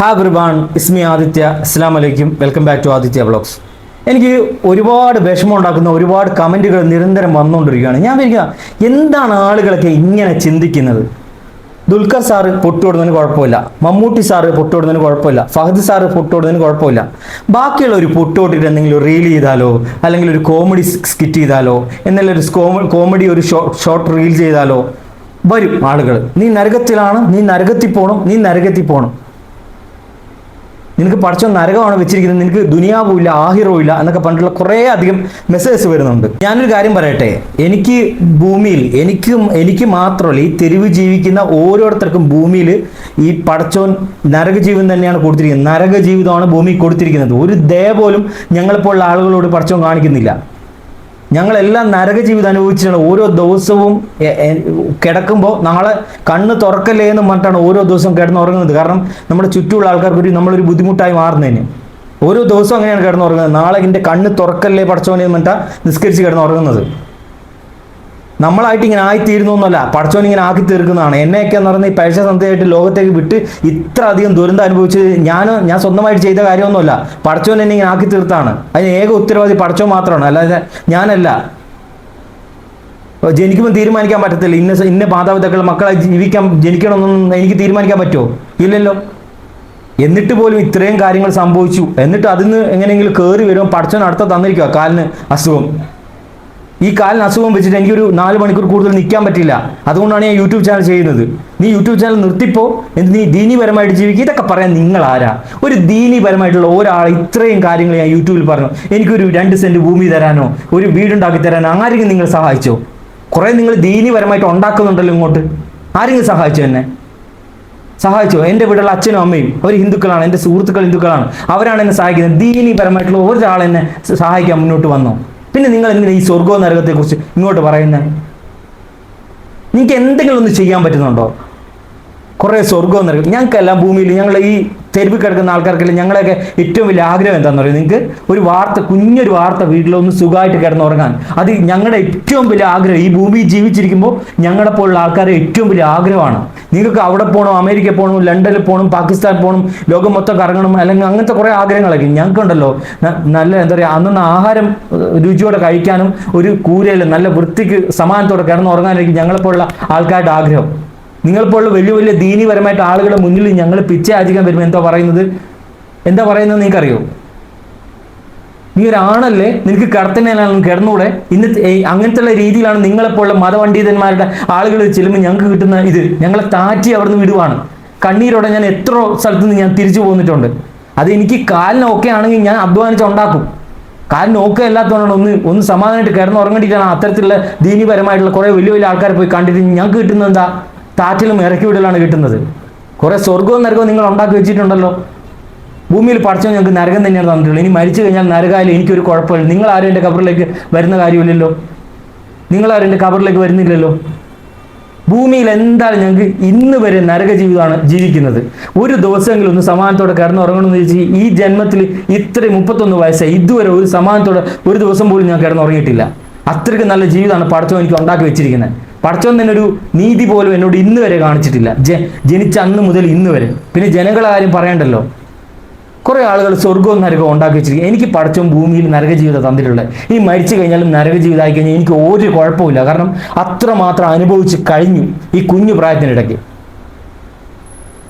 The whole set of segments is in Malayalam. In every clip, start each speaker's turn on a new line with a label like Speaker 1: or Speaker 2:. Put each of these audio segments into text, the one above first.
Speaker 1: ഹാ ബ്രിബാൺ ഇസ്മി ആദിത്യ അസ്സാം വലൈക്കും welcome back to Aditya vlogs എനിക്ക് ഒരുപാട് വിഷമം ഉണ്ടാക്കുന്ന ഒരുപാട് കമന്റുകൾ നിരന്തരം വന്നുകൊണ്ടിരിക്കുകയാണ്. ഞാൻ വിചാരിക്കുക എന്താണ് ആളുകളൊക്കെ ഇങ്ങനെ ചിന്തിക്കുന്നത്? ദുൽഖർ സാറ് പൊട്ടുകൊടുന്നതിന് കുഴപ്പമില്ല. മമ്മൂട്ടി സാറ് പൊട്ടുകൊടുന്നതിന് കുഴപ്പമില്ല. ഫഹദ് സാറ് പൊട്ടുകൊടുന്നതിന് കുഴപ്പമില്ല. ബാക്കിയുള്ള ഒരു പൊട്ടുകൊട്ടിട്ട് എന്തെങ്കിലും റീൽ ചെയ്താലോ അല്ലെങ്കിൽ ഒരു കോമഡി സ്കിറ്റ് ചെയ്താലോ എന്നുള്ള ഒരു കോമഡി ഒരു ഷോർട്ട് റീൽ ചെയ്താലോ വരും ആളുകൾ നീ നരകത്തിലാണ് നീ നരകത്തിൽ പോകണം നീ നരകത്തിൽ പോകണം നിനക്ക് പഠിച്ച നരകമാണ് വെച്ചിരിക്കുന്നത്? നിനക്ക് ദുനിയാവും ഇല്ല ആഹിറവും ഇല്ല എന്നൊക്കെ പറഞ്ഞിട്ടുള്ള കുറേ അധികം മെസ്സേജസ് വരുന്നുണ്ട്. ഞാനൊരു കാര്യം പറയട്ടെ. എനിക്ക് ഭൂമിയിൽ എനിക്ക് എനിക്ക് മാത്രമല്ല ഈ തെരുവ് ജീവിക്കുന്ന ഓരോരുത്തർക്കും ഭൂമിയിൽ ഈ പടച്ചോൻ ജീവിതം തന്നെയാണ് കൊടുത്തിരിക്കുന്നത്. നരക ജീവിതമാണ് ഭൂമി കൊടുത്തിരിക്കുന്നത്. ഒരു ദയ പോലും ഞങ്ങളെപ്പോലുള്ള ആളുകളോട് പടച്ചോൻ കാണിക്കുന്നില്ല. ഞങ്ങളെല്ലാം നരക ജീവിതം അനുഭവിച്ചാണ് ഓരോ ദിവസവും കിടക്കുമ്പോൾ നാളെ കണ്ണ് തുറക്കല്ലേ എന്ന് പറഞ്ഞിട്ടാണ് ഓരോ ദിവസവും കിടന്നുറങ്ങുന്നത്. കാരണം നമ്മുടെ ചുറ്റുമുള്ള ആൾക്കാർക്ക് ഒരു നമ്മളൊരു ബുദ്ധിമുട്ടായി മാറുന്നതിന്. ഓരോ ദിവസവും അങ്ങനെയാണ് കിടന്നുറങ്ങുന്നത്. നാളെ എന്റെ കണ്ണ് തുറക്കല്ലേ പഠിച്ചോനെ എന്ന് പറഞ്ഞിട്ടാണ് നിസ്കരിച്ച് കിടന്നുറങ്ങുന്നത്. നമ്മളായിട്ട് ഇങ്ങനെ ആയിത്തീരുന്നു എന്നല്ല പടച്ചോൻ ഇങ്ങനെ ആക്കി തീർക്കുന്നതാണ്. എന്നെയൊക്കെ എന്ന് പറഞ്ഞാൽ ഈ പൈസ സന്ധ്യയായിട്ട് ലോകത്തേക്ക് വിട്ട് ഇത്ര അധികം ദുരന്തം അനുഭവിച്ച് ഞാൻ ഞാൻ സ്വന്തമായിട്ട് ചെയ്ത കാര്യമൊന്നുമല്ല. പടച്ചോൻ എന്നെ ഇങ്ങനെ ആക്കി തീർത്താണ്. അതിന് ഏക ഉത്തരവാദി പടച്ചോൻ മാത്രമാണ്. അല്ലാതെ ഞാനല്ല. ജനിക്കുമ്പോൾ തീരുമാനിക്കാൻ പറ്റത്തില്ല. ഇന്ന ഇന്ന മാതാപിതാക്കൾ മക്കളെ ജീവിക്കാൻ ജനിക്കണമെന്നൊന്നും എനിക്ക് തീരുമാനിക്കാൻ പറ്റുമോ? ഇല്ലല്ലോ. എന്നിട്ട് പോലും ഇത്രയും കാര്യങ്ങൾ സംഭവിച്ചു. എന്നിട്ട് അതിന് എങ്ങനെയെങ്കിലും കയറി വരുമ്പോൾ പടച്ചോൻ അടുത്ത തന്നിരിക്കുക കാലിന് അസുഖം. ഈ കാലിന് അസുഖം വെച്ചിട്ട് എനിക്കൊരു നാല് മണിക്കൂർ കൂടുതൽ നിൽക്കാൻ പറ്റില്ല. അതുകൊണ്ടാണ് ഞാൻ യൂട്യൂബ് ചാനൽ ചെയ്യുന്നത്. നീ യൂട്യൂബ് ചാനൽ നിർത്തിപ്പോ എന്ത് നീ ദീനീപരമായിട്ട് ജീവിക്കുക ഇതൊക്കെ പറയാൻ നിങ്ങൾ ആരാ ഒരു ദീനീപരമായിട്ടുള്ള ഒരാൾ ഇത്രയും കാര്യങ്ങൾ ഞാൻ യൂട്യൂബിൽ പറഞ്ഞു. എനിക്കൊരു രണ്ട് സെന്റ് ഭൂമി തരാനോ ഒരു വീടുണ്ടാക്കി തരാനോ ആരെങ്കിലും നിങ്ങൾ സഹായിച്ചോ? കുറെ നിങ്ങൾ ദീനീപരമായിട്ട് ഉണ്ടാക്കുന്നുണ്ടല്ലോ ഇങ്ങോട്ട്. ആരെങ്കിലും സഹായിച്ചോ എന്നെ? സഹായിച്ചോ? എന്റെ വീടുള്ള അച്ഛനും അമ്മയും അവർ ഹിന്ദുക്കളാണ് എന്റെ സുഹൃത്തുക്കൾ ഹിന്ദുക്കളാണ്. അവരാണ് എന്നെ സഹായിക്കുന്നത്. ദീനീപരമായിട്ടുള്ള ഒരാൾ എന്നെ സഹായിക്കാൻ മുന്നോട്ട് വന്നോ? പിന്നെ നിങ്ങൾ എന്തിനാ ഈ സ്വർഗവും നരകത്തെക്കുറിച്ച് ഇങ്ങോട്ട് പറയുന്നത് നിങ്ങൾക്ക് എന്തെങ്കിലും ഒന്ന് ചെയ്യാൻ പറ്റുന്നുണ്ടോ? കുറേ സ്വർഗവും നരകം ഞങ്ങൾക്കെല്ലാം ഭൂമിയിൽ ഞങ്ങൾ ഈ തെരുവ് കിടക്കുന്ന ആൾക്കാർക്കെല്ലാം ഞങ്ങളെയൊക്കെ ഏറ്റവും വലിയ ആഗ്രഹം എന്താണെന്ന് പറയുന്നത് നിങ്ങൾക്ക് ഒരു വാർത്ത കുഞ്ഞൊരു വാർത്ത വീട്ടിലൊന്ന് സുഖമായിട്ട് കിടന്നുറങ്ങാൻ. അത് ഞങ്ങളുടെ ഏറ്റവും വലിയ ആഗ്രഹം. ഈ ഭൂമിയിൽ ജീവിച്ചിരിക്കുമ്പോൾ ഞങ്ങളെ പോലുള്ള ആൾക്കാരെ ഏറ്റവും വലിയ ആഗ്രഹമാണ്. നിങ്ങൾക്ക് അവിടെ പോകണം അമേരിക്ക പോകണം ലണ്ടനിൽ പോകണം പാകിസ്ഥാൻ പോകണം ലോകം മൊത്തം കറങ്ങണം അല്ലെങ്കിൽ അങ്ങനത്തെ കുറേ ആഗ്രഹങ്ങളൊക്കെ ഞങ്ങൾക്കുണ്ടല്ലോ. നല്ല എന്താ പറയുക അന്നന്ന് ആഹാരം രുചിയോടെ കഴിക്കാനും ഒരു കൂരയിൽ നല്ല വൃത്തിക്ക് സമാനത്തോടെ കിടന്നുറങ്ങാനായിരിക്കും ഞങ്ങളെപ്പോലുള്ള ആൾക്കാരുടെ ആഗ്രഹം. നിങ്ങളെപ്പോലുള്ള വലിയ വലിയ ദീനീപരമായിട്ട് ആളുകളുടെ മുന്നിൽ ഞങ്ങൾ പിച്ച യാചിക്കാൻ വരുമ്പോൾ എന്താ പറയുന്നത്? എന്താ പറയുന്നത് നിങ്ങൾക്കറിയോ? നീ ഒരാണല്ലേ നിനക്ക് കിടത്തണേനാണ് കിടന്നൂടെ? ഇന്ന് അങ്ങനത്തെ രീതിയിലാണ് നിങ്ങളെപ്പോലുള്ള മതപണ്ഡിതന്മാരുടെ ആളുകൾ ചെല്ലുമ്പോൾ ഞങ്ങൾക്ക് കിട്ടുന്ന ഇത്. ഞങ്ങളെ താറ്റി അവിടുന്ന് വിടുവാണ്. കണ്ണീരോടെ ഞാൻ എത്ര സ്ഥലത്ത് നിന്ന് ഞാൻ തിരിച്ചു പോന്നിട്ടുണ്ട്. അത് എനിക്ക് കാലിന് ഓക്കെ ആണെങ്കിൽ ഞാൻ അധ്വാനിച്ച് ഉണ്ടാക്കും. കാലിന് ഓക്കെ ഒന്ന് ഒന്ന് സമാധാനമായിട്ട് കിടന്ന് ഉറങ്ങേണ്ടിയിട്ടാണ് അത്തരത്തിലുള്ള ദീനീപരമായിട്ടുള്ള കുറേ വലിയ വലിയ ആൾക്കാരെ പോയി കണ്ടിട്ട് ഞങ്ങൾക്ക് കിട്ടുന്നത് എന്താ? താറ്റിലും ഇറക്കി വിടലാണ് കിട്ടുന്നത്. കുറേ സ്വർഗവും നരകവും നിങ്ങൾ ഉണ്ടാക്കി വെച്ചിട്ടുണ്ടല്ലോ. ഭൂമിയിൽ പഠിച്ചോ ഞങ്ങൾക്ക് നരകം തന്നെയാണ് തന്നിട്ടുള്ളത്. ഇനി മരിച്ചു കഴിഞ്ഞാൽ നരകായാലും എനിക്കൊരു കുഴപ്പമില്ല. നിങ്ങൾ ആരും എന്റെ കബറിലേക്ക് വരുന്ന കാര്യമില്ലല്ലോ. നിങ്ങൾ ആരും എന്റെ കബറിലേക്ക് വരുന്നില്ലല്ലോ. ഭൂമിയിൽ എന്തായാലും ഞങ്ങൾക്ക് ഇന്ന് വരെ നരക ജീവിതമാണ് ജീവിക്കുന്നത്. ഒരു ദിവസമെങ്കിലും ഒന്ന് സമാനത്തോടെ കിടന്ന് ഉറങ്ങണമെന്ന് ചോദിച്ചാൽ ഈ ജന്മത്തിൽ ഇത്രയും മുപ്പത്തൊന്ന് വയസ്സായി. ഇതുവരെ ഒരു സമാനത്തോടെ ഒരു ദിവസം പോലും ഞാൻ കിടന്നുറങ്ങിയിട്ടില്ല. അത്രയ്ക്ക് നല്ല ജീവിതമാണ് പഠിച്ചോ എനിക്ക് ഉണ്ടാക്കി വെച്ചിരിക്കുന്നത്. പടച്ചോൻ തന്നെ ഒരു നീതി പോലും എന്നോട് ഇന്ന് വരെ കാണിച്ചിട്ടില്ല. ജ ജനിച്ച അന്ന് മുതൽ ഇന്ന് വരെ. പിന്നെ ജനങ്ങളെ കാര്യം പറയണ്ടല്ലോ? കുറേ ആളുകൾ സ്വർഗവും നരകവും ഉണ്ടാക്കി വെച്ചിരിക്കും എനിക്ക് പഠിച്ചും ഭൂമിയിൽ നരക ജീവിതം തന്നിട്ടുള്ളത്. ഈ മരിച്ചു കഴിഞ്ഞാലും നരക ജീവിതം ആയി കഴിഞ്ഞാൽ എനിക്ക് ഒരു കുഴപ്പമില്ല കാരണം അത്രമാത്രം അനുഭവിച്ച് കഴിഞ്ഞു ഈ കുഞ്ഞു പ്രായത്തിനിടയ്ക്ക്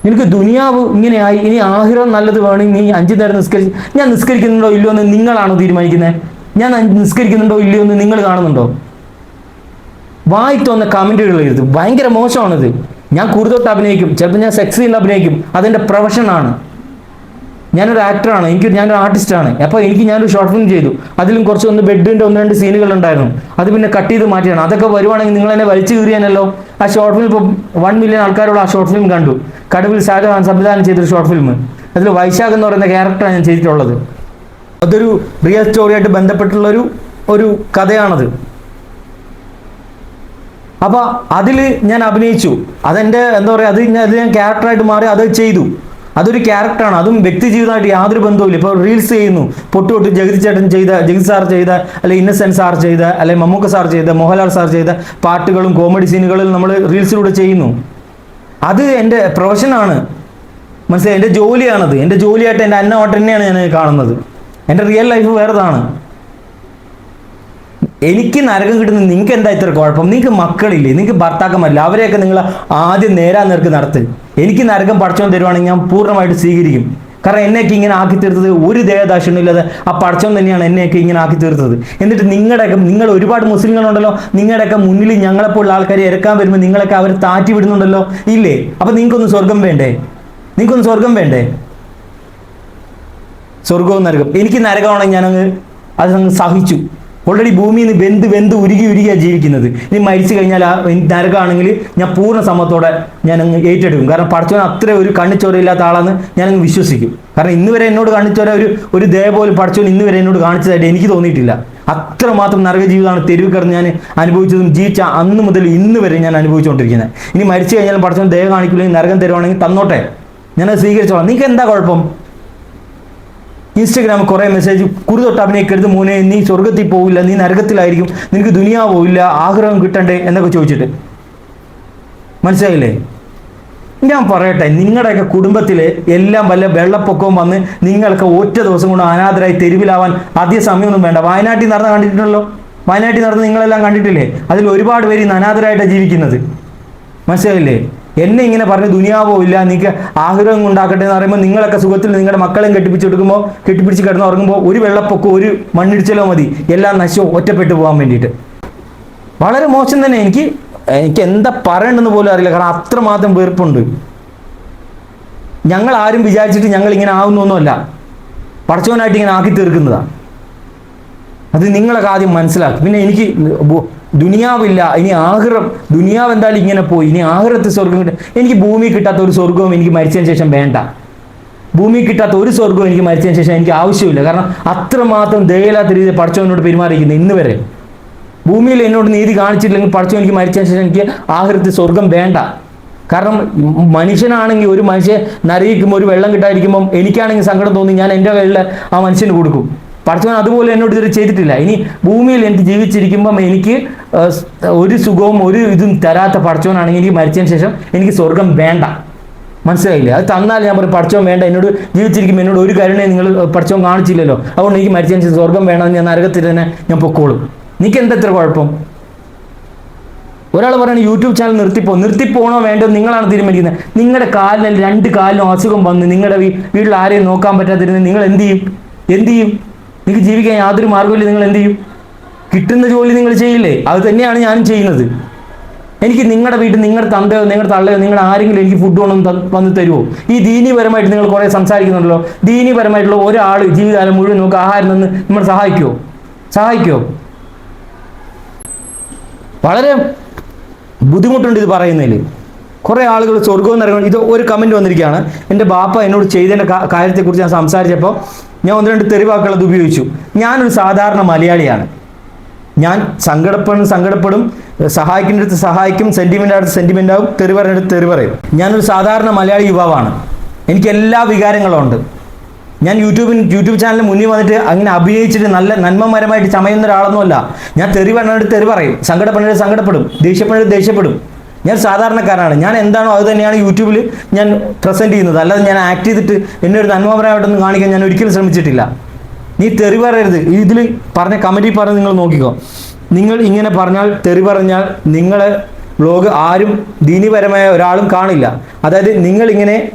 Speaker 1: എനിക്ക് ദുനിയാവ് ഇങ്ങനെയായി ഇനി ആഹിറം നല്ലത് വേണമെങ്കിൽ നീ അഞ്ചു നേരം നിസ്കരിച്ച് ഞാൻ നിസ്കരിക്കുന്നുണ്ടോ ഇല്ലയോ എന്ന് നിങ്ങളാണോ തീരുമാനിക്കുന്നത്? ഞാൻ നിസ്കരിക്കുന്നുണ്ടോ ഇല്ലയോ എന്ന് നിങ്ങൾ കാണുന്നുണ്ടോ? വായി തോന്ന കമന്റുകൾ എഴുതും ഭയങ്കര മോശമാണിത്. ഞാൻ കൂടുതൽ അഭിനയിക്കും. ചിലപ്പോൾ ഞാൻ സെക്സ് ചെയ്യുന്ന അഭിനയിക്കും. അതെന്റെ പ്രൊഫഷനാണ് ഞാനൊരു ആക്ടറാണ് എനിക്ക് ഞാനൊരു ആർട്ടിസ്റ്റാണ് അപ്പോൾ എനിക്ക് ഞാനൊരു ഷോർട്ട് ഫിലിം ചെയ്തു. അതിലും കുറച്ച് ഒന്ന് ബെഡിന്റെ ഒന്ന് രണ്ട് സീനുകൾ ഉണ്ടായിരുന്നു. അത് പിന്നെ കട്ട് ചെയ്ത് മാറ്റിയാണ് അതൊക്കെ വരുവാണെങ്കിൽ നിങ്ങൾ എന്നെ വലിച്ചു കീറിയാനല്ലോ? ആ ഷോർട്ട് ഫിലിം ഇപ്പോൾ വൺ മില്യൺ ആൾക്കാരോട് ആ ഷോർട്ട് ഫിലിം കണ്ടു. കടുവിൽ ഷാജഹാൻ സംവിധാനം ചെയ്തൊരു ഷോർട്ട് ഫിലിം അതിൽ വൈശാഖ് എന്ന് പറയുന്ന ക്യാരക്ടറാണ് ഞാൻ ചെയ്തിട്ടുള്ളത്. അതൊരു റിയൽ സ്റ്റോറിയായിട്ട് ബന്ധപ്പെട്ടുള്ളൊരു ഒരു കഥയാണത്. അപ്പോൾ അതിൽ ഞാൻ അഭിനയിച്ചു. അതെന്റെ എന്താ പറയുക അത് ഞാൻ ഞാൻ ക്യാരക്ടറായിട്ട് മാറി അത് ചെയ്തു. അതൊരു ക്യാരക്ടറാണ് അതും വ്യക്തി ജീവിതമായിട്ട് യാതൊരു ബന്ധവുമില്ല. ഇപ്പോൾ റീൽസ് ചെയ്യുന്നു. പൊട്ടു പൊട്ട് ജഗതി ചേട്ടൻ ചെയ്ത ജഗതി സാർ ചെയ്ത അല്ലെ ഇന്നസെന്റ് സാർ ചെയ്ത അല്ലെ മമ്മൂക്ക സാർ ചെയ്ത മോഹൻലാൽ സാർ ചെയ്ത പാട്ടുകളും കോമഡി സീനുകളും നമ്മൾ റീൽസിലൂടെ ചെയ്യുന്നു. അത് എന്റെ പ്രൊഫഷനാണ് മനസ്സിലായി? എന്റെ ജോലിയാണത്. എന്റെ ജോലിയായിട്ട് എന്റെ അന്ന തന്നെയാണ് ഞാൻ കാണുന്നത്. എന്റെ റിയൽ ലൈഫ് വേറെതാണ്. എനിക്ക് നരകം കിട്ടുന്ന നിങ്ങൾക്ക് എന്താ ഇത്ര കുഴപ്പം? നിങ്ങൾക്ക് മക്കളില്ലേ? നിങ്ങൾക്ക് ഭർത്താക്കന്മാരില്ല? അവരെയൊക്കെ നിങ്ങൾ ആദ്യം നേരാ നേർക്ക് നടത്ത്. എനിക്ക് നരകം പഠിച്ചോണ്ട് തരുവാണെങ്കിൽ ഞാൻ പൂർണമായിട്ട് സ്വീകരിക്കും. കാരണം എന്നെയൊക്കെ ഇങ്ങനെ ആക്കി തീർത്തത് ഒരു ദേഹദാക്ഷിണ്യമില്ലാതെ ആ പഠിച്ചോൻ തന്നെയാണ് എന്നെയൊക്കെ ഇങ്ങനെ ആക്കി തീർത്തത്. എന്നിട്ട് നിങ്ങളുടെയൊക്കെ നിങ്ങൾ ഒരുപാട് മുസ്ലിങ്ങളുണ്ടല്ലോ? നിങ്ങളുടെയൊക്കെ മുന്നിൽ ഞങ്ങളെപ്പോലുള്ള ആൾക്കാരെ ഇറക്കാൻ വരുമ്പോൾ നിങ്ങളൊക്കെ അവർ താറ്റി വിടുന്നുണ്ടല്ലോ? ഇല്ലേ? അപ്പം നിങ്ങൾക്കൊന്ന് സ്വർഗം വേണ്ടേ? നിങ്ങൾക്കൊന്ന് സ്വർഗം വേണ്ടേ? സ്വർഗവും നരകം എനിക്ക് നരകമാണെങ്കിൽ ഞാനങ്ങ് അത് സഹിച്ചു. ഓൾറെഡി ഭൂമിയിൽ നിന്ന് വെന്ത് വെന്ത് ഉരുകി ഉരുകിയാണ് ജീവിക്കുന്നത്. ഇനി മരിച്ചു കഴിഞ്ഞാൽ ആ നരകമാണെങ്കിൽ ഞാൻ പൂർണ സമ്മതത്തോടെ ഞാൻ അങ്ങ് ഏറ്റെടുക്കും. കാരണം പഠിച്ചവൻ അത്ര ഒരു കണ്ണിച്ചോരയില്ലാത്ത ആളാന്ന് ഞാൻ അങ്ങ് വിശ്വസിക്കും. കാരണം ഇന്ന് വരെ എന്നോട് കാണിച്ചോര ഒരു ഒരു ദയ പോലും പഠിച്ചവൻ ഇന്ന് വരെ എന്നോട് കാണിച്ചതായിട്ട് എനിക്ക് തോന്നിയിട്ടില്ല. അത്രമാത്രം നരക ജീവിതമാണ് തെരുവ് കിടന്ന് ഞാൻ അനുഭവിച്ചതും ജീവിച്ച അന്ന് മുതൽ ഇന്ന് വരെ ഞാൻ അനുഭവിച്ചുകൊണ്ടിരിക്കുന്നത്. ഇനി മരിച്ചു കഴിഞ്ഞാലും പഠിച്ചവൻ ദയ കാണിക്കില്ലെങ്കിൽ നരകം തരുവാണെങ്കിൽ തന്നോട്ടെ. ഞാനത് സ്വീകരിച്ചോളാം. നിങ്ങൾക്ക് എന്താ കുഴപ്പം? ഇൻസ്റ്റഗ്രാമിൽ കുറേ മെസ്സേജ് കുറി തൊട്ട് അഭിനയിക്കരുത് മോനെ നീ സ്വർഗത്തിൽ പോവില്ല നീ നരകത്തിലായിരിക്കും നിനക്ക് ദുനിയാ പോവില്ല ആഗ്രഹം കിട്ടണ്ടേ എന്നൊക്കെ ചോദിച്ചിട്ട്. മനസ്സിലായില്ലേ? ഞാൻ പറയട്ടെ നിങ്ങളുടെയൊക്കെ കുടുംബത്തിൽ എല്ലാം വല്ല വെള്ളപ്പൊക്കവും വന്ന് നിങ്ങളൊക്കെ ഒറ്റ ദിവസം കൊണ്ട് അനാഥരായി തെരുവിലാവാൻ ആദ്യ സമയമൊന്നും വേണ്ട. വയനാട്ടിൽ നടന്ന കണ്ടിട്ടുണ്ടല്ലോ? വയനാട്ടിൽ നടന്ന് നിങ്ങളെല്ലാം കണ്ടിട്ടില്ലേ? അതിൽ ഒരുപാട് പേര് ഇന്ന് അനാഥരായിട്ടാണ് ജീവിക്കുന്നത്. മനസ്സിലായില്ലേ? എന്നെ ഇങ്ങനെ പറഞ്ഞ് ദുനിയാവോ ഇല്ല നിങ്ങൾക്ക് ആഗ്രഹം ഉണ്ടാക്കട്ടെ എന്ന് പറയുമ്പോൾ നിങ്ങളൊക്കെ സുഖത്തിൽ നിങ്ങളുടെ മക്കളെയും കെട്ടിപ്പിടിച്ച് കൊടുക്കുമ്പോൾ കെട്ടിപ്പിടിച്ച് കിടന്ന് ഉറങ്ങുമ്പോൾ ഒരു വെള്ളപ്പൊക്കം ഒരു മണ്ണിടിച്ചലോ മതി. എല്ലാം നശോ ഒറ്റപ്പെട്ടു പോകാൻ വേണ്ടിയിട്ട്. വളരെ മോശം തന്നെ എനിക്ക് എനിക്ക് എന്താ പറയണ്ടെന്ന് പോലും അറിയില്ല. കാരണം അത്രമാത്രം വെറുപ്പുണ്ട്. ഞങ്ങൾ ആരും വിചാരിച്ചിട്ട് ഞങ്ങൾ ഇങ്ങനെ ആവുന്നൊന്നുമല്ല. പടച്ചവനായിട്ട് ഇങ്ങനെ ആക്കി തീർക്കുന്നതാണ് അത് നിങ്ങളൊക്കെ ആദ്യം മനസ്സിലാക്കി. പിന്നെ എനിക്ക് ദുനിയാവില്ല ഇനി ആഹ്റം ദുനിയാവ് എന്തായാലും ഇങ്ങനെ പോയി. ഇനി ആഹ്റത്ത് സ്വർഗം കിട്ടും എനിക്ക് ഭൂമി കിട്ടാത്ത ഒരു സ്വർഗവും എനിക്ക് മരിച്ചതിന് ശേഷം വേണ്ട. ഭൂമി കിട്ടാത്ത ഒരു സ്വർഗവും എനിക്ക് മരിച്ചതിന് ശേഷം എനിക്ക് ആവശ്യമില്ല. കാരണം അത്രമാത്രം ദയയില്ലാത്ത രീതിയിൽ പഠിച്ചവനോട് പെരുമാറിയിരിക്കുന്നു ഇന്ന് വരെ. ഭൂമിയിൽ എന്നോട് നീതി കാണിച്ചിട്ടില്ലെങ്കിൽ പഠിച്ചവൻ എനിക്ക് മരിച്ചതിന് ശേഷം എനിക്ക് ആഹൃത്തിൽ സ്വർഗം വേണ്ട. കാരണം മനുഷ്യനാണെങ്കിൽ ഒരു മനുഷ്യൻ നരയിക്കുമ്പോൾ ഒരു വെള്ളം കിട്ടാതിരിക്കുമ്പം എനിക്കാണെങ്കിൽ സങ്കടം തോന്നി ഞാൻ എന്റെ കയ്യിൽ ആ മനുഷ്യന് കൊടുക്കും. പഠിച്ചവൻ അതുപോലെ എന്നോട് ഇതുവരെ ചെയ്തിട്ടില്ല. ഇനി ഭൂമിയിൽ എനിക്ക് ജീവിച്ചിരിക്കുമ്പം എനിക്ക് ഒരു സുഖവും ഒരു ഇതും തരാത്ത പഠിച്ചവനാണെങ്കിൽ എനിക്ക് മരിച്ചതിന് ശേഷം എനിക്ക് സ്വർഗം വേണ്ട. മനസ്സിലായില്ലേ? അത് തന്നാൽ ഞാൻ പറയും പഠിച്ചവൻ വേണ്ട എന്നോട് ജീവിച്ചിരിക്കുമ്പോൾ എന്നോട് ഒരു കരുണയും നിങ്ങൾ പഠിച്ചവൻ കാണിച്ചില്ലല്ലോ. അതുകൊണ്ട് എനിക്ക് മരിച്ചതിന് ശേഷം സ്വർഗം വേണമെന്ന് ഞാൻ നരകത്തിൽ തന്നെ ഞാൻ പൊക്കോളും. നിനക്ക് എന്താ ഇത്ര കുഴപ്പം? ഒരാൾ പറയുന്നത് യൂട്യൂബ് ചാനൽ നിർത്തിപ്പോ നിർത്തിപ്പോണോ വേണ്ടോ നിങ്ങളാണ് തീരുമാനിക്കുന്നത്. നിങ്ങളുടെ കാലിന് രണ്ട് കാലിനും അസുഖം വന്ന് നിങ്ങളുടെ വീട്ടിൽ ആരെയും നോക്കാൻ പറ്റാതിരുന്ന് നിങ്ങൾ എന്ത് ചെയ്യും? എന്ത് ചെയ്യും? നിങ്ങൾക്ക് ജീവിക്കാൻ യാതൊരു മാർഗമില്ല നിങ്ങൾ എന്ത് ചെയ്യും? കിട്ടുന്ന ജോലി നിങ്ങൾ ചെയ്യില്ലേ? അത് തന്നെയാണ് ഞാനും ചെയ്യുന്നത്. എനിക്ക് നിങ്ങളുടെ വീട്ടിൽ നിങ്ങളുടെ തന്തയോ നിങ്ങളുടെ തള്ളയോ നിങ്ങൾ ആരെങ്കിലും എനിക്ക് ഫുഡ് ത- വന്ന് തരുമോ ഈ ദീനീപരമായിട്ട് നിങ്ങൾ കുറേ സംസാരിക്കുന്നുണ്ടല്ലോ. ദീനീപരമായിട്ടുള്ള ഒരാൾ ജീവിതകാലം മുഴുവൻ നമുക്ക് ആഹാരം നിന്ന് നമ്മൾ സഹായിക്കുമോ സഹായിക്കുമോ വളരെ ബുദ്ധിമുട്ടുണ്ട് ഇത് പറയുന്നതിൽ കുറേ ആളുകൾ സ്വർഗവും നരകവും ഇത് ഒരു കമന്റ് വന്നിരിക്കുകയാണ്. എന്റെ ബാപ്പ എന്നോട് ചെയ്തതിന്റെ കാര്യത്തെക്കുറിച്ച് ഞാൻ സംസാരിച്ചപ്പോൾ ഞാൻ ഒന്ന് രണ്ട് തെരുവാക്കുകൾ അത് ഉപയോഗിച്ചു. ഞാനൊരു സാധാരണ മലയാളിയാണ്. ഞാൻ സങ്കടപ്പെടും സങ്കടപ്പെടും സഹായിക്കുന്നിടത്ത് സഹായിക്കും സെന്റിമെന്റ് അടുത്ത് സെന്റിമെന്റ് ആവും തെറി പറയുന്നിടത്ത് പറയും. ഞാനൊരു സാധാരണ മലയാളി യുവാവാണ്. എനിക്ക് എല്ലാ വികാരങ്ങളും ഉണ്ട്. ഞാൻ യൂട്യൂബിൽ യൂട്യൂബ് ചാനലിന് മുന്നിൽ വന്നിട്ട് അങ്ങനെ അഭിനയിച്ചിട്ട് നല്ല നന്മമരമായിട്ട് ചമയുന്ന ഒരാളൊന്നുമല്ല. ഞാൻ തെറി പറഞ്ഞിട്ട് തെറി പറയും. സങ്കടപ്പെടുന്നത് സങ്കടപ്പെടും. ദേഷ്യപ്പെടുന്നത് ദേഷ്യപ്പെടും. ഞാൻ സാധാരണക്കാരനാണ്. ഞാൻ എന്താണോ അത് തന്നെയാണ് യൂട്യൂബിൽ ഞാൻ പ്രസന്റ് ചെയ്യുന്നത്. അല്ലാതെ ഞാൻ ആക്ട് ചെയ്തിട്ട് എന്നെ ഒരു നന്മപരമായിട്ടൊന്നും കാണിക്കാൻ ഞാൻ ഒരിക്കലും ശ്രമിച്ചിട്ടില്ല. നീ തെറി പറയരുത്. ഇതിൽ പറഞ്ഞ കമന്റിൽ പറഞ്ഞ് നിങ്ങൾ നോക്കിക്കോ. നിങ്ങൾ ഇങ്ങനെ പറഞ്ഞാൽ തെറി പറഞ്ഞാൽ നിങ്ങളെ വ്ലോഗ് ആരും ദീനിപരമായ ഒരാളും കാണില്ല. അതായത് നിങ്ങളിങ്ങനെ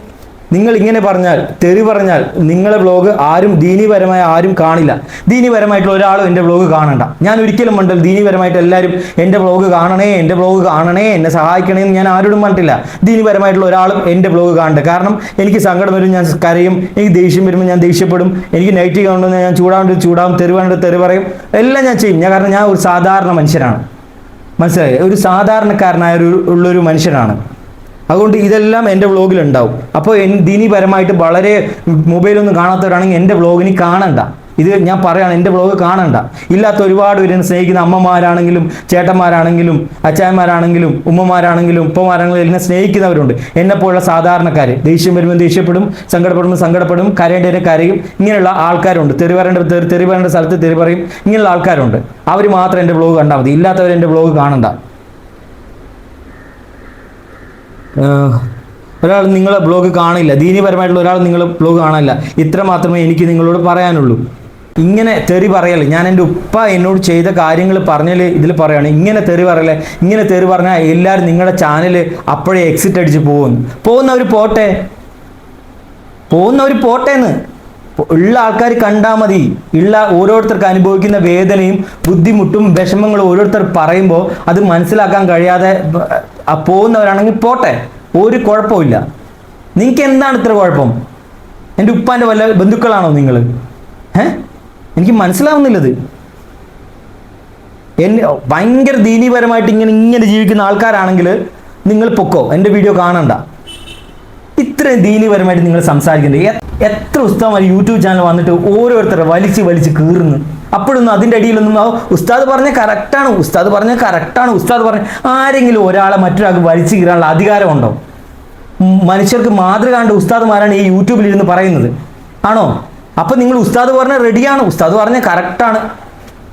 Speaker 1: നിങ്ങൾ ഇങ്ങനെ പറഞ്ഞാൽ തെറി പറഞ്ഞാൽ നിങ്ങളെ വ്ലോഗ് ആരും ദീനിപരമായ ആരും കാണില്ല. ദീനിപരമായിട്ടുള്ള ഒരാളും എന്റെ വ്ലോഗ് കാണണ്ട. ഞാൻ ഒരിക്കലും മണ്ടൽ ദീനിപരമായിട്ട് എല്ലാവരും എന്റെ വ്ലോഗ് കാണണേ എന്റെ വ്ലോഗ് കാണണേ എന്നെ സഹായിക്കണേ എന്ന് ഞാൻ ആരോടും പറഞ്ഞിട്ടില്ല. ദീനിപരമായിട്ടുള്ള ഒരാളും എന്റെ വ്ലോഗ് കാണണ്ട. കാരണം എനിക്ക് സങ്കടം വരും ഞാൻ കരയും എനിക്ക് ദേഷ്യം വരുമ്പോൾ ഞാൻ ദേഷ്യപ്പെടും എനിക്ക് നെഗറ്റീവ് കാണുമ്പോൾ ഞാൻ ചൂടാണ്ട് ചൂടാവും തെറി വേണ്ട തെറി പറയും. എല്ലാം ഞാൻ ചെയ്യും. ഞാൻ കാരണം ഞാൻ ഒരു സാധാരണ മനുഷ്യനാണ്. മനസ്സിലായി? ഒരു സാധാരണക്കാരനായ ഒരു ഉള്ളൊരു മനുഷ്യനാണ്. അതുകൊണ്ട് ഇതെല്ലാം എന്റെ വ്ളോഗിൽ ഉണ്ടാവും അപ്പോൾ ദിനിപരമായിട്ട് വളരെ മൊബൈലൊന്നും കാണാത്തവരാണെങ്കിൽ എന്റെ വ്ളോഗിനി കാണണ്ട. ഇത് ഞാൻ പറയാണ് എന്റെ വ്ളോഗ് കാണണ്ട. ഇല്ലാത്ത ഒരുപാട് പേര് സ്നേഹിക്കുന്ന അമ്മമാരാണെങ്കിലും ചേട്ടന്മാരാണെങ്കിലും അച്ചായന്മാരാണെങ്കിലും ഉമ്മമാരാണെങ്കിലും ഉപ്പമാരാണെങ്കിലും എന്നെ സ്നേഹിക്കുന്നവരുണ്ട്. എന്നെപ്പോലുള്ള സാധാരണക്കാർ ദേഷ്യം വരുമ്പോൾ ദേഷ്യപ്പെടും സങ്കടപ്പെടുമ്പോൾ സങ്കടപ്പെടും കരയേണ്ടതിനെ കരയും. ഇങ്ങനെയുള്ള ആൾക്കാരുണ്ട്. തെറി പറയേണ്ട തെറി പറയേണ്ട സ്ഥലത്ത് തെറി പറയും. ഇങ്ങനെയുള്ള ആൾക്കാരുണ്ട്. അവർ മാത്രം എന്റെ വ്ളോഗ് കണ്ടാൽ മതി. ഇല്ലാത്തവർ എന്റെ വ്ളോഗ് കാണണ്ട. ഒരാൾ നിങ്ങളെ ബ്ലോഗ് കാണില്ല. ദീനീപരമായിട്ടുള്ള ഒരാൾ നിങ്ങളെ ബ്ലോഗ് കാണില്ല. ഇത്ര മാത്രമേ എനിക്ക് നിങ്ങളോട് പറയാനുള്ളൂ. ഇങ്ങനെ തെറി പറയൽ ഞാൻ എന്റെ ഉപ്പ എന്നോട് ചെയ്ത കാര്യങ്ങൾ പറഞ്ഞാൽ ഇതിൽ പറയുകയാണ് ഇങ്ങനെ തെറി പറയല്ലേ ഇങ്ങനെ തെറി പറഞ്ഞാൽ എല്ലാവരും നിങ്ങളുടെ ചാനൽ അപ്പോഴേ എക്സിറ്റ് അടിച്ച് പോകുന്നു പോകുന്നവർ പോട്ടെ. പോകുന്നവർ പോട്ടേന്ന്. ഉള്ള ആൾക്കാർ കണ്ടാൽ മതി. ഉള്ള ഓരോരുത്തർക്ക് അനുഭവിക്കുന്ന വേദനയും ബുദ്ധിമുട്ടും വിഷമങ്ങളും ഓരോരുത്തർ പറയുമ്പോൾ അത് മനസ്സിലാക്കാൻ കഴിയാതെ പോകുന്നവരാണെങ്കിൽ പോട്ടെ. ഒരു കുഴപ്പമില്ല നിങ്ങൾക്ക് എന്താണ് ഇത്ര കുഴപ്പം? എന്റെ ഉപ്പാന്റെ വല്ല ബന്ധുക്കളാണോ നിങ്ങൾ ഏ എനിക്ക് മനസ്സിലാവുന്നില്ലത്. എന്നെ ഭയങ്കര ദീനീപരമായിട്ട് ഇങ്ങനെ ഇങ്ങനെ ജീവിക്കുന്ന ആൾക്കാരാണെങ്കിൽ നിങ്ങൾ പൊക്കോ. എന്റെ വീഡിയോ കാണണ്ട. ഇത്രയും ദീനീപരമായിട്ട് നിങ്ങൾ സംസാരിക്കുന്നത് എ- എത്ര ഉസ്താദ്മാർ യൂട്യൂബ് ചാനൽ വന്നിട്ട് ഓരോരുത്തരെ വലിച്ച് വലിച്ച് കീറുന്നു. അപ്പോഴൊന്നും അതിന്റെ അടിയിലൊന്നും ഉസ്താദ് പറഞ്ഞ കറക്റ്റാണ് ഉസ്താദ് പറഞ്ഞ കറക്റ്റാണ് ഉസ്താദ് പറഞ്ഞ ആരെങ്കിലും ഒരാളെ മറ്റൊരാൾക്ക് വലിച്ചു കീറാനുള്ള അധികാരമുണ്ടോ മനുഷ്യർക്ക് മാതൃക കണ്ട ഉസ്താദ്മാരാണ് ഈ യൂട്യൂബിൽ ഇരുന്ന് പറയുന്നത്. ആണോ? അപ്പം നിങ്ങൾ ഉസ്താദ് പറഞ്ഞ റെഡിയാണ് ഉസ്താദ് പറഞ്ഞ കറക്റ്റാണ്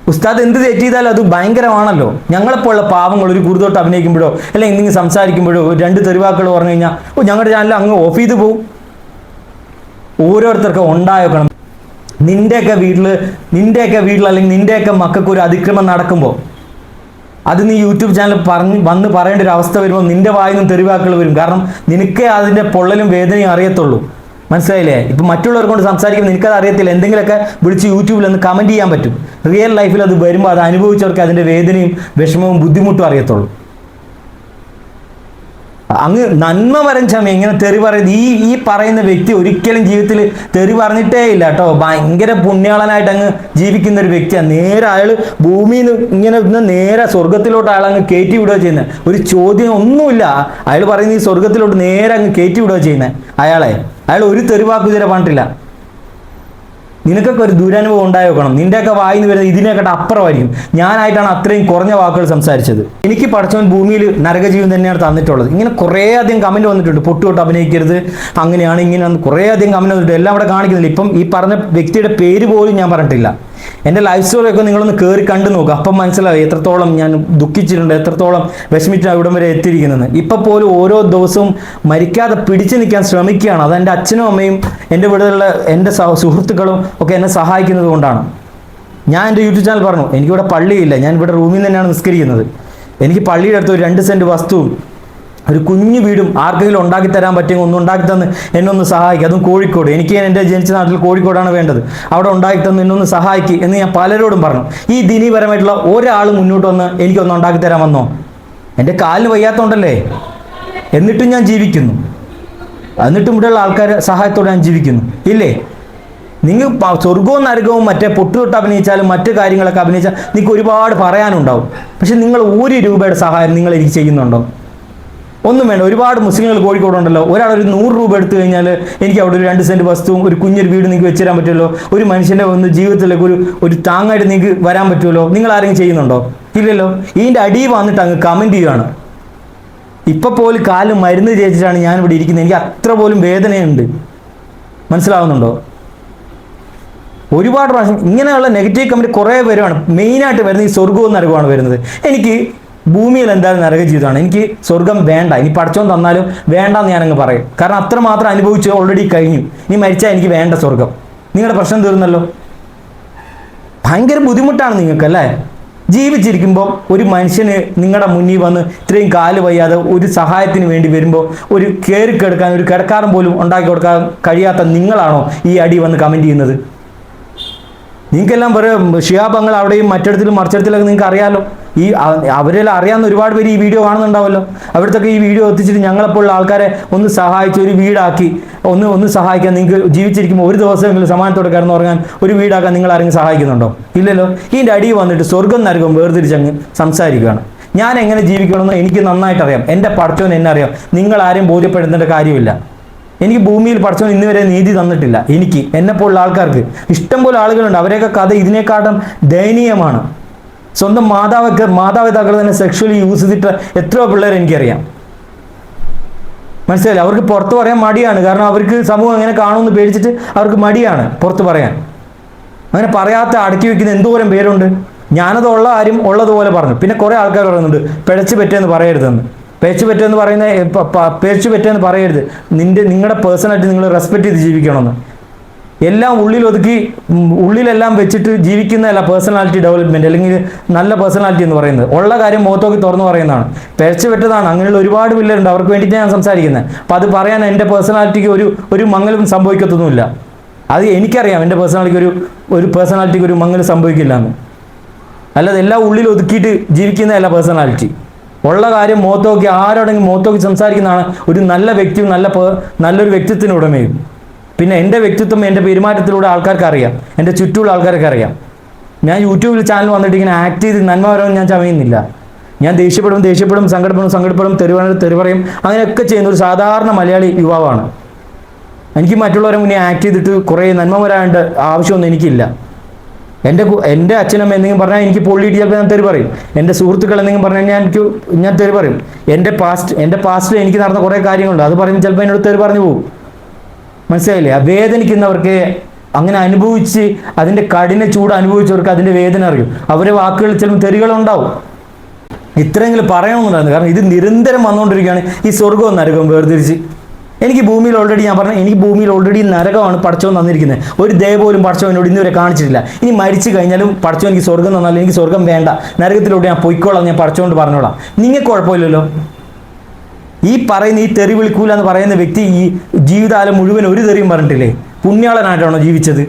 Speaker 1: ഉസ്താദ് എന്ത് തെറ്റ് ചെയ്താലും അത് ഭയങ്കരമാണല്ലോ. ഞങ്ങളെപ്പോലുള്ള പാവങ്ങൾ ഒരു കുറുതോട്ട് അഭിനയിക്കുമ്പോഴോ അല്ലെങ്കിൽ എന്തെങ്കിലും സംസാരിക്കുമ്പോഴോ രണ്ട് തെരുവാക്കൾ പറഞ്ഞു കഴിഞ്ഞാൽ ഞങ്ങളുടെ ചാനൽ അങ്ങ് ഓഫ് ചെയ്ത് പോകും ഓരോരുത്തർക്കും ഉണ്ടായേക്കണം. നിന്റെയൊക്കെ വീട്ടിൽ നിന്റെയൊക്കെ വീട്ടിൽ അല്ലെങ്കിൽ നിന്റെയൊക്കെ മക്കൾക്ക് ഒരു അതിക്രമം നടക്കുമ്പോൾ അത് നീ യൂട്യൂബ് ചാനൽ പറഞ്ഞ് വന്ന് പറയേണ്ട ഒരു അവസ്ഥ വരുമ്പോൾ നിന്റെ വായിൽ നിന്നും തെരുവാക്കൾ വരും. കാരണം നിനക്കേ അതിന്റെ പൊള്ളലും വേദനയും അറിയത്തുള്ളൂ. മനസ്സിലായില്ലേ? ഇപ്പം മറ്റുള്ളവർ കൊണ്ട് സംസാരിക്കുമ്പോൾ നിനക്കത് അറിയത്തില്ല. എന്തെങ്കിലുമൊക്കെ വിളിച്ച് യൂട്യൂബിൽ ഒന്ന് കമന്റ് ചെയ്യാൻ പറ്റും. റിയൽ ലൈഫിൽ അത് വരുമ്പോൾ അത് അനുഭവിച്ചവർക്ക് അതിന്റെ വേദനയും വിഷമവും ബുദ്ധിമുട്ടും അറിയത്തുള്ളൂ. അങ്ങ് നന്മ വരഞ്ചാമി ഇങ്ങനെ തെറി പറയുന്നത് ഈ ഈ പറയുന്ന വ്യക്തി ഒരിക്കലും ജീവിതത്തിൽ തെറി പറഞ്ഞിട്ടേ ഇല്ല കേട്ടോ. ഭയങ്കര പുണ്യാളനായിട്ട് അങ്ങ് ജീവിക്കുന്ന ഒരു വ്യക്തിയാണ്. നേരെ അയാൾ ഭൂമിയിൽ നിന്ന് ഇങ്ങനെ ഇന്ന് നേരെ സ്വർഗത്തിലോട്ട് അയാൾ അങ്ങ് കയറ്റി വിടുക ചെയ്യുന്നത് ഒരു ചോദ്യം ഒന്നുമില്ല. അയാൾ പറയുന്നത് ഈ സ്വർഗത്തിലോട്ട് നേരെ അങ്ങ് കയറ്റി വിടുക ചെയ്യുന്നത് അയാളെ. അയാൾ ഒരു തെറിവാക്കുതിരെ പറഞ്ഞിട്ടില്ല. നിനക്കൊക്കെ ഒരു ദുരനുഭവം ഉണ്ടായേക്കണം. നിന്റെയൊക്കെ വായിന്ന് വരുന്നത് ഇതിനെക്കാട്ട് അപ്പുറമായിരിക്കും. ഞാനായിട്ടാണ് അത്രയും കുറഞ്ഞ വാക്കുകൾ സംസാരിച്ചത്. എനിക്ക് പഠിച്ചവൻ ഭൂമിയിൽ നരകജീവൻ തന്നെയാണ് തന്നിട്ടുള്ളത്. ഇങ്ങനെ കുറേ അധികം കമന്റ് വന്നിട്ടുണ്ട്. പൊട്ടുതൊട്ട് അഭിനയിക്കരുത്. അങ്ങനെയാണ് ഇങ്ങനെയാണ് കുറേ അധികം കമന്റ് വന്നിട്ടുണ്ട്. എല്ലാം അവിടെ കാണിക്കുന്നില്ല. ഇപ്പം ഈ പറഞ്ഞ വ്യക്തിയുടെ പേര് പോലും ഞാൻ പറഞ്ഞിട്ടില്ല. എന്റെ ലൈഫ് സ്റ്റോറിയൊക്കെ നിങ്ങളൊന്ന് കയറി കണ്ടു നോക്കുക അപ്പം മനസ്സിലാവും എത്രത്തോളം ഞാൻ ദുഃഖിച്ചിട്ടുണ്ട് എത്രത്തോളം വിഷമിച്ചാണ് ഇവിടം വരെ എത്തിയിരിക്കുന്നത്. ഇപ്പം പോലും ഓരോ ദിവസവും മരിക്കാതെ പിടിച്ചു നിൽക്കാൻ ശ്രമിക്കുകയാണ്. അത് എന്റെ അച്ഛനും അമ്മയും എന്റെ ഇവിടെയുള്ള എന്റെ സഹ- സുഹൃത്തുക്കളും ഒക്കെ എന്നെ സഹായിക്കുന്നത് കൊണ്ടാണ്. ഞാൻ എന്റെ യൂട്യൂബ് ചാനൽ പറഞ്ഞു എനിക്കിവിടെ പള്ളിയില്ല. ഞാൻ ഇവിടെ റൂമിൽ തന്നെയാണ് നിസ്കരിക്കുന്നത്. എനിക്ക് പള്ളിയുടെ അടുത്ത് ഒരു രണ്ട് സെന്റ് വസ്തുവും ഒരു കുഞ്ഞു വീടും ആർക്കെങ്കിലും ഉണ്ടാക്കി തരാൻ പറ്റുമെങ്കിൽ ഒന്ന് ഉണ്ടാക്കി തന്ന് എന്നൊന്ന് സഹായിക്കുക അതും കോഴിക്കോട്. എനിക്ക് എന്റെ ജനിച്ച നാട്ടിൽ കോഴിക്കോടാണ് വേണ്ടത്. അവിടെ ഉണ്ടാക്കി തന്ന് എന്നൊന്ന് സഹായിക്കുക എന്ന് ഞാൻ പലരോടും പറഞ്ഞു. ഈ ദിനീപരമായിട്ടുള്ള ഒരാൾ മുന്നോട്ട് വന്ന് എനിക്കൊന്ന് ഉണ്ടാക്കി തരാൻ വന്നോ? എന്റെ കാലിന് വയ്യാത്തതുകൊണ്ടല്ലേ എന്നിട്ടും ഞാൻ ജീവിക്കുന്നു. എന്നിട്ടും ഇവിടെയുള്ള ആൾക്കാർ സഹായത്തോടെ ഞാൻ ജീവിക്കുന്നു. ഇല്ലേ? നിങ്ങൾ സ്വർഗവും നരകവും മറ്റേ പൊട്ടുതൊട്ട് അഭിനയിച്ചാലും മറ്റു കാര്യങ്ങളൊക്കെ അഭിനയിച്ചാൽ നിങ്ങൾക്ക് ഒരുപാട് പറയാനുണ്ടാവും. പക്ഷെ നിങ്ങൾ ഒരു രൂപയുടെ സഹായം നിങ്ങൾ എനിക്ക് ചെയ്യുന്നുണ്ടോ? ഒന്നും വേണ്ട. ഒരുപാട് മുസ്ലിങ്ങൾ കോഴിക്കോട് ഉണ്ടല്ലോ. ഒരാൾ ഒരു നൂറ് രൂപ എടുത്തു കഴിഞ്ഞാൽ എനിക്ക് അവിടെ ഒരു രണ്ട് സെന്റ് വസ്തുവും ഒരു കുഞ്ഞൊരു വീട് നിങ്ങൾക്ക് വെച്ച് തരാൻ പറ്റുമല്ലോ. ഒരു മനുഷ്യന്റെ ഒന്ന് ജീവിതത്തിലേക്ക് ഒരു ഒരു താങ്ങായിട്ട് നിങ്ങൾക്ക് വരാൻ പറ്റുമല്ലോ. നിങ്ങൾ ആരെങ്കിലും ചെയ്യുന്നുണ്ടോ? ഇല്ലല്ലോ. ഇതിന്റെ അടി വന്നിട്ട് അങ്ങ് കമന്റ് ചെയ്യുകയാണ് ഇപ്പൊ പോലും കാൽ മരുന്ന് ചേച്ചിട്ടാണ് ഞാൻ ഇവിടെ ഇരിക്കുന്നത്. എനിക്ക് അത്ര പോലും വേദനയുണ്ട്. മനസ്സിലാവുന്നുണ്ടോ? ഒരുപാട് പ്രാവശ്യം ഇങ്ങനെയുള്ള നെഗറ്റീവ് കമന്റ് കുറേ പേരുമാണ് മെയിനായിട്ട് വരുന്നത് ഈ സ്വർഗവും നരകമാണ് വരുന്നത്. എനിക്ക് ഭൂമിയിൽ എന്തായാലും നരക ജീവിതമാണ്. എനിക്ക് സ്വർഗം വേണ്ട. ഇനി പഠിച്ചോൻ തന്നാലും വേണ്ടെന്ന് ഞാനങ്ങ് പറയും. കാരണം അത്രമാത്രം അനുഭവിച്ച് ഓൾറെഡി കഴിഞ്ഞു. ഇനി മരിച്ചാൽ എനിക്ക് വേണ്ട സ്വർഗം. നിങ്ങളുടെ പ്രശ്നം തീർന്നല്ലോ? ഭയങ്കര ബുദ്ധിമുട്ടാണ് നിങ്ങൾക്ക് അല്ലേ ജീവിച്ചിരിക്കുമ്പോൾ ഒരു മനുഷ്യന് നിങ്ങളുടെ മുന്നിൽ വന്ന് ഇത്രയും കാൽ വയ്യാതെ ഒരു സഹായത്തിന് വേണ്ടി വരുമ്പോൾ ഒരു കയറി കിടക്കാൻ ഒരു കിടക്കാരൻ പോലും ഉണ്ടാക്കി കൊടുക്കാൻ കഴിയാത്ത നിങ്ങളാണോ ഈ അടി വന്ന് കമന്റ് ചെയ്യുന്നത്? നിങ്ങൾക്കെല്ലാം പറയാം ഷിയാബങ്ങൾ അവിടെയും മറ്റിടത്തിലും മറിച്ചിടത്തിലൊക്കെ നിങ്ങൾക്ക് അറിയാലോ. ഈ അ- അവരെല്ലാം അറിയാവുന്ന ഒരുപാട് പേര് ഈ വീഡിയോ കാണുന്നുണ്ടാവല്ലോ. അവിടുത്തൊക്കെ ഈ വീഡിയോ എത്തിച്ചിട്ട് ഞങ്ങളെപ്പോലുള്ള ആൾക്കാരെ ഒന്ന് സഹായിച്ച് ഒരു വീടാക്കി ഒന്ന് ഒന്ന് സഹായിക്കാൻ നിങ്ങൾക്ക് ജീവിച്ചിരിക്കുമ്പോൾ ഒരു ദിവസമെങ്കിലും സമാനത്തോടെ കിടന്നു ഉറങ്ങാൻ ഒരു വീടാക്കാൻ നിങ്ങൾ ആരെങ്കിലും സഹായിക്കുന്നുണ്ടോ? ഇല്ലല്ലോ. ഇതിന്റെ അടി വന്നിട്ട് സ്വർഗം നരകം വേർതിരിച്ചങ്ങ് സംസാരിക്കുകയാണ്. ഞാൻ എങ്ങനെ ജീവിക്കണമെന്ന് എനിക്ക് നന്നായിട്ട് അറിയാം എന്റെ പഠിച്ചവൻ എന്നെ അറിയാം. നിങ്ങൾ ആരെയും ബോധ്യപ്പെടുത്തേണ്ട കാര്യമില്ല. എനിക്ക് ഭൂമിയിൽ പഠിച്ചവൻ ഇന്ന് വരെ നീതി തന്നിട്ടില്ല. എനിക്ക് എന്നെപ്പോലുള്ള ആൾക്കാർക്ക്. ഇഷ്ടംപോലെ ആളുകളുണ്ട്. അവരെയൊക്കെ കഥ ഇതിനേക്കാട്ടും ദയനീയമാണ്. സ്വന്തം മാതാവൊക്കെ മാതാപിതാക്കൾ തന്നെ സെക്ഷുവലി യൂസ് ചെയ്തിട്ട് എത്രയോ പിള്ളേർ എനിക്കറിയാം. മനസ്സിലായി അവർക്ക് പുറത്ത് പറയാൻ മടിയാണ്. കാരണം അവർക്ക് സമൂഹം എങ്ങനെ കാണുമെന്ന് പേടിച്ചിട്ട് അവർക്ക് മടിയാണ് പുറത്ത് പറയാൻ. അങ്ങനെ പറയാത്ത അടക്കി വെക്കുന്ന എന്തോരം പേരുണ്ട്. ഞാനത് ഉള്ള ആരും ഉള്ളതുപോലെ പറഞ്ഞു. പിന്നെ കുറേ ആൾക്കാർ പറയുന്നുണ്ട് പിഴച്ച് പറ്റിയെന്ന് പറയരുതെന്ന്. പേച്ചു പറ്റുമെന്ന് പറയുന്ന പേച്ചു പറ്റുമെന്ന് പറയരുത്. നിന്റെ നിങ്ങളുടെ പേഴ്സണാലിറ്റി നിങ്ങൾ റെസ്പെക്ട് ചെയ്ത് ജീവിക്കണമെന്ന്. എല്ലാം ഉള്ളിൽ ഒതുക്കി ഉള്ളിലെല്ലാം വെച്ചിട്ട് ജീവിക്കുന്നതല്ല പേഴ്സണാലിറ്റി ഡെവലപ്മെന്റ് അല്ലെങ്കിൽ നല്ല പേഴ്സണാലിറ്റി എന്ന് പറയുന്നത്. ഉള്ള കാര്യം മുഖത്തോക്കി തുറന്നു പറയുന്നതാണ്. പെരച്ചു വെറ്റതാണ് അങ്ങനെയുള്ള ഒരുപാട് പിള്ളേരുണ്ട് അവർക്ക് വേണ്ടിയിട്ട് ഞാൻ സംസാരിക്കുന്നത്. അപ്പം അത് പറയാൻ എന്റെ പേഴ്സണാലിറ്റിക്ക് ഒരു ഒരു മങ്ങലും സംഭവിക്കത്തൊന്നുമില്ല. അത് എനിക്കറിയാം. എന്റെ പേഴ്സണാലിറ്റിക്ക് ഒരു ഒരു പേഴ്സണാലിറ്റിക്ക് ഒരു മങ്ങൽ സംഭവിക്കില്ല എന്ന്. അല്ലാതെ എല്ലാം ഉള്ളിൽ ഒതുക്കിയിട്ട് ജീവിക്കുന്നതല്ല പേഴ്സണാലിറ്റി ഉള്ള കാര്യം മുഖത്തോക്കി ആരോടെങ്കിലും മുഖത്തോക്കി സംസാരിക്കുന്നതാണ് ഒരു നല്ല വ്യക്തിയും നല്ല നല്ലൊരു വ്യക്തിത്വത്തിന് ഉടമയും. പിന്നെ എന്റെ വ്യക്തിത്വം എന്റെ പെരുമാറ്റത്തിലൂടെ ആൾക്കാർക്ക് അറിയാം. എന്റെ ചുറ്റുമുള്ള ആൾക്കാർക്ക് അറിയാം. ഞാൻ യൂട്യൂബിൽ ചാനൽ വന്നിട്ട് ഇങ്ങനെ ആക്ട് ചെയ്ത് നന്മ ഞാൻ ചമയുന്നില്ല. ഞാൻ ദേഷ്യപ്പെടും ദേഷ്യപ്പെടും സങ്കടപ്പെടും സങ്കടപ്പെടും തെരുവാണ് തെരുവറയും അങ്ങനെയൊക്കെ ചെയ്യുന്ന ഒരു സാധാരണ മലയാളി യുവാവാണ്. എനിക്ക് മറ്റുള്ളവരെ മുന്നേ ആക്ട് ചെയ്തിട്ട് കുറേ നന്മ വരാണ്ട് ആവശ്യമൊന്നും എനിക്കില്ല. എന്റെ എന്റെ അച്ഛനമ്മ എന്തെങ്കിലും പറഞ്ഞാൽ എനിക്ക് പൊള്ളിയിട്ട് ഞാൻ തെറി പറയും. എന്റെ സുഹൃത്തുക്കൾ എന്തെങ്കിലും പറഞ്ഞാൽ ഞാൻ എനിക്ക് ഞാൻ തെറി പറയും. എന്റെ പാസ്റ്റ് എന്റെ പാസ്റ്റിൽ എനിക്ക് നടന്ന കുറേ കാര്യങ്ങളുണ്ട്. അത് പറയുമ്പോൾ ചിലപ്പോൾ എന്നോട് തെറി പറഞ്ഞു പോകും. മനസ്സിലായില്ലേ? വേദനിക്കുന്നവർക്ക് അങ്ങനെ അനുഭവിച്ച് അതിന്റെ കഠിന ചൂട് അനുഭവിച്ചവർക്ക് അതിന്റെ വേദന അറിയും. അവരെ വാക്കുകളിൽ ചിലപ്പോൾ തെറികളുണ്ടാവും. ഇത്രയെങ്കിലും പറയണമെന്നുണ്ടായിരുന്നു. കാരണം ഇത് നിരന്തരം വന്നുകൊണ്ടിരിക്കുകയാണ്. ഈ സ്വർഗവും നരകവും വേർതിരിച്ച്. എനിക്ക് ഭൂമിയിൽ ഓൾറെഡി ഞാൻ പറഞ്ഞു എനിക്ക് ഭൂമിയിൽ ഓൾറെഡി നരകമാണ് പടച്ചവൻ തന്നിരിക്കുന്നത്. ഒരു ദയ പോലും പടച്ചവൻ എന്നോട് ഇന്നുവരെ കാണിച്ചിട്ടില്ല. ഇനി മരിച്ചു കഴിഞ്ഞാലും പടച്ചവൻ എനിക്ക് സ്വർഗം തന്നാലും എനിക്ക് സ്വർഗം വേണ്ട. നരകത്തിലൂടെ ഞാൻ പൊയ്ക്കോളാം ഞാൻ പടച്ചോണ്ട് പറഞ്ഞോളാം. നിങ്ങൾക്ക് കുഴപ്പമില്ലല്ലോ? ഈ പറയുന്ന ഈ തെറി വിളിക്കൂല എന്ന് പറയുന്ന വ്യക്തി ഈ ജീവിതകാലം മുഴുവൻ ഒരു തെറിയും പറഞ്ഞിട്ടില്ലേ? പുണ്യാളനായിട്ടാണോ ജീവിച്ചത്?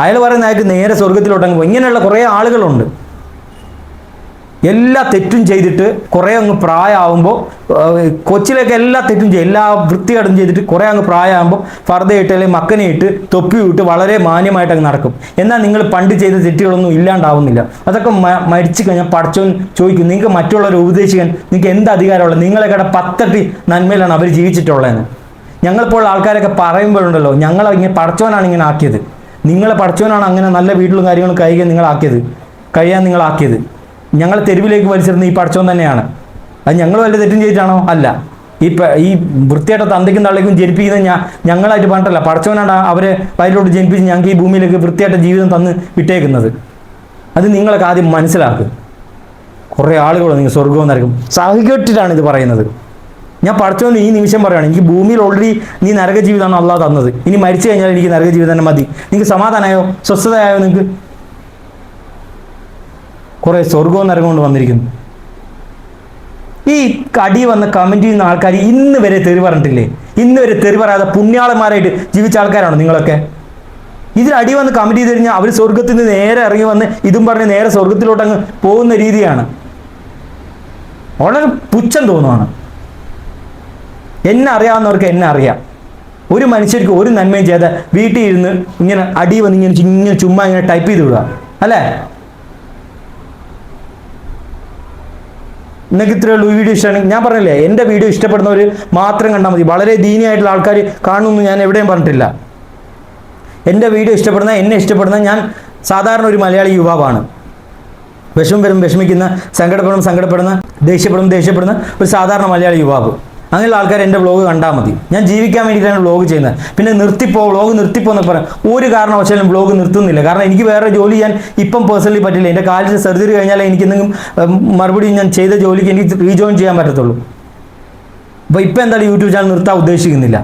Speaker 1: അയാൾ പറയുന്ന അയാൾക്ക് നേരെ സ്വർഗത്തിലോട്ടങ്ങ് പോയി. ഇങ്ങനെയുള്ള കുറേ ആളുകളുണ്ട്. എല്ലാ തെറ്റും ചെയ്തിട്ട് കുറേ അങ്ങ് പ്രായമാകുമ്പോൾ കൊച്ചിലൊക്കെ എല്ലാ തെറ്റും ചെയ്യും എല്ലാ വൃത്തികേടും ചെയ്തിട്ട് കുറേ അങ്ങ് പ്രായമാകുമ്പോൾ ഫർദയിട്ട് അല്ലെങ്കിൽ മക്കനെ ഇട്ട് തൊപ്പി ഇട്ട് വളരെ മാന്യമായിട്ട് അങ്ങ് നടക്കും. എന്നാൽ നിങ്ങൾ പണ്ട് ചെയ്ത തെറ്റുകളൊന്നും ഇല്ലാണ്ടാവുന്നില്ല. അതൊക്കെ മരിച്ചു കഴിഞ്ഞാൽ പഠിച്ചവൻ ചോദിക്കും നിങ്ങൾക്ക് മറ്റുള്ളവരെ ഉപദേശിക്കാൻ നിങ്ങൾക്ക് എന്ത് അധികാരമുള്ളത്? നിങ്ങളെക്കടെ പത്തട്ടി നന്മയിലാണ് അവർ ജീവിച്ചിട്ടുള്ളതെന്ന്. ഞങ്ങളിപ്പോൾ ആൾക്കാരൊക്കെ പറയുമ്പോഴുണ്ടല്ലോ ഞങ്ങൾ ഇങ്ങനെ പഠിച്ചവനാണ് ഇങ്ങനെ ആക്കിയത്. നിങ്ങളെ പഠിച്ചവനാണ് അങ്ങനെ നല്ല വീട്ടിലും കാര്യങ്ങളും കഴിയാൻ നിങ്ങളാക്കിയത്. കഴിയാൻ നിങ്ങളാക്കിയത്. ഞങ്ങളെ തെരുവിലേക്ക് വലിച്ചിരുന്ന ഈ പടച്ചോൻ തന്നെയാണ്. അത് ഞങ്ങൾ വല്ല തെറ്റും ചെയ്തിട്ടാണോ? അല്ല. ഈ ഈ വൃത്തിയായിട്ട് തന്തയ്ക്കും തള്ളയ്ക്കും ജനിപ്പിക്കുന്നത് ഞാൻ ഞങ്ങളായിട്ട് പറഞ്ഞിട്ടല്ല. പടച്ചവനാണ് അവരെ വയലിലോട്ട് ജനിപ്പിച്ച് ഞങ്ങൾക്ക് ഈ ഭൂമിയിലേക്ക് വൃത്തിയായിട്ട് ജീവിതം തന്ന് വിട്ടേക്കുന്നത്. അത് നിങ്ങളൊക്കെ ആദ്യം മനസ്സിലാക്കുക കുറേ ആളുകൾ നിങ്ങൾ സ്വർഗവും നരകം സഹികെട്ടിട്ടാണ് ഇത് പറയുന്നത്. ഞാൻ പഠിച്ചോന്ന് ഈ നിമിഷം പറയുകയാണ് എനിക്ക് ഭൂമിയിൽ ഓൾറെഡി നീ നരക ജീവിതമാണ് അള്ളാഹ് തന്നത്. ഇനി മരിച്ചു കഴിഞ്ഞാൽ എനിക്ക് നരക ജീവിതം തന്നെ മതി. നിങ്ങൾക്ക് സമാധാനമായോ സ്വസ്ഥതയായോ നിങ്ങൾക്ക് കുറേ സ്വർഗവും നരകവും കൊണ്ട് വന്നിരിക്കുന്നു. ഈ കടി വന്ന കമന്റ് ചെയ്യുന്ന ആൾക്കാർ ഇന്ന് വരെ തെറി പറഞ്ഞിട്ടില്ലേ? ഇന്ന് വരെ തെറി പറയാതെ പുണ്യാളന്മാരായിട്ട് ജീവിച്ച ആൾക്കാരാണോ നിങ്ങളൊക്കെ? ഇതിൽ അടി വന്ന് കമന്റ് ചെയ്ത് കഴിഞ്ഞാൽ അവർ സ്വർഗത്തിൽ നിന്ന് നേരെ ഇറങ്ങി വന്ന് ഇതും പറഞ്ഞ് നേരെ സ്വർഗത്തിലോട്ട് അങ്ങ് പോകുന്ന രീതിയാണ്. വളരെ പുച്ഛം തോന്നുവാണ്. എന്നെ അറിയാവുന്നവർക്ക് എന്നെ അറിയാം. ഒരു മനുഷ്യർക്ക് ഒരു നന്മയും ചെയ്ത വീട്ടിൽ ഇരുന്ന് ഇങ്ങനെ അടി വന്ന് ഇങ്ങനെ ഇങ്ങനെ ചുമ്മാ ഇങ്ങനെ ടൈപ്പ് ചെയ്ത് വിടുക. അല്ലേ? നിങ്ങൾക്ക് ഇത്രയേ ഉള്ളൂ വീഡിയോ ഇഷ്ടമാണ്. ഞാൻ പറഞ്ഞില്ലേ എന്റെ വീഡിയോ ഇഷ്ടപ്പെടുന്നവർ മാത്രം കണ്ടാൽ മതി. വളരെ ദീനിയായിട്ടുള്ള ആൾക്കാർ കാണുമെന്ന് ഞാൻ എവിടെയും പറഞ്ഞിട്ടില്ല. എന്റെ വീഡിയോ ഇഷ്ടപ്പെടുന്ന എന്നെ ഇഷ്ടപ്പെടുന്ന ഞാൻ സാധാരണ ഒരു മലയാളി യുവാവാണ്. വിഷമം വരും വിഷമിക്കുന്ന സങ്കടപ്പെടും സങ്കടപ്പെടുന്ന ദേഷ്യപ്പെടും ദേഷ്യപ്പെടുന്ന ഒരു സാധാരണ മലയാളി യുവാവ്. അങ്ങനെയുള്ള ആൾക്കാർ എന്റെ വ്ളോഗ് കണ്ടാൽ മതി. ഞാൻ ജീവിക്കാൻ വേണ്ടിയിട്ടാണ് വ്ളോഗ് ചെയ്യുന്നത്. പിന്നെ നിർത്തിപ്പോ വ്ളോഗ് നിർത്തിപ്പോ എന്ന് പറയാം. ഒരു കാരണവശാലും വ്ളോഗ് നിർത്തുന്നില്ല. കാരണം എനിക്ക് വേറെ ജോലി ചെയ്യാൻ ഇപ്പം പേഴ്സണലി പറ്റില്ല. എന്റെ കാലിൽ സർജറി കഴിഞ്ഞാൽ എനിക്ക് എന്തെങ്കിലും മറുപടി ഞാൻ ചെയ്ത ജോലിക്ക് എനിക്ക് റീജോയിൻ ചെയ്യാൻ പറ്റത്തുള്ളൂ. അപ്പോൾ ഇപ്പം എന്താണ് യൂട്യൂബ് ചാനൽ നിർത്താൻ ഉദ്ദേശിക്കുന്നില്ല.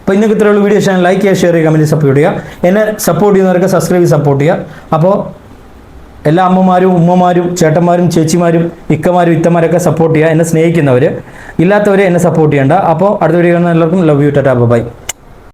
Speaker 1: അപ്പോൾ ഇന്നൊക്കെ ഇത്രയുള്ള വീഡിയോ ചാനൽ ലൈക്ക് ചെയ്യുക ഷെയർ ചെയ്യുക കമന്റ് സപ്പോർട്ട് ചെയ്യുക. എന്നെ സപ്പോർട്ട് ചെയ്യുന്നവർക്ക് സബ്സ്ക്രൈബ് സപ്പോർട്ട് ചെയ്യുക. അപ്പോൾ എല്ലാ അമ്മമാരും ഉമ്മമാരും ചേട്ടന്മാരും ചേച്ചിമാരും ഇക്കമാരും ഇത്തമാരൊക്കെ സപ്പോർട്ട് ചെയ്യുക എന്നെ സ്നേഹിക്കുന്നവർ ഇല്ലാത്തവരെ എന്നെ സപ്പോർട്ട് ചെയ്യേണ്ട. അപ്പോൾ അടുത്ത വീഡിയോ കാണുന്ന എല്ലാവർക്കും ലവ് യു ടാറ്റാ ബൈ